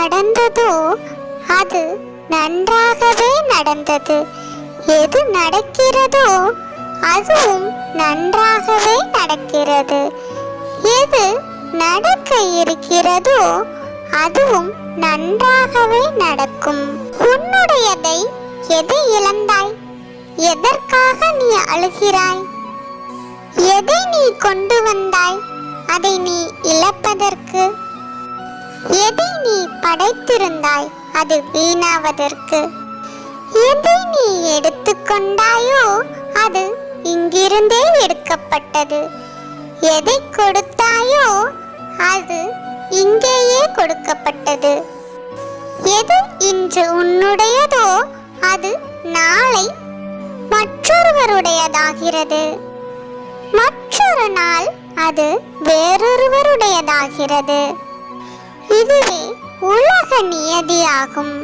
நடந்ததோ அது நன்றாகவே நடந்தது. எது நடக்கிறதோ அதுவும் நன்றாகவே நடக்கிறது. எது நடக்க இருக்கிறதோ அதுவும் நன்றாகவே நடக்கும். உன்னுடையதை எதை இழந்தாய்? எதற்காக நீ அழுகிறாய்? எதை நீ கொண்டு வந்தாய்? அதை நீ இழப்பதற்கு எதை நீ படைத்திருந்தாய்? அது வீணாவதற்கு. எதை நீ எடுத்துக்கொண்டாயோ அது இங்கிருந்தே எடுக்கப்பட்டது. எதை கொடுத்தாயோ அது இங்கேயே கொடுக்கப்பட்டது. எது இன்று உன்னுடையதோ அது நாளை மற்றொருவருடையதாகிறது. மற்றொரு நாள் அது வேறொருவருடையதாகிறது. இதுவே உலக நியதியாகும்.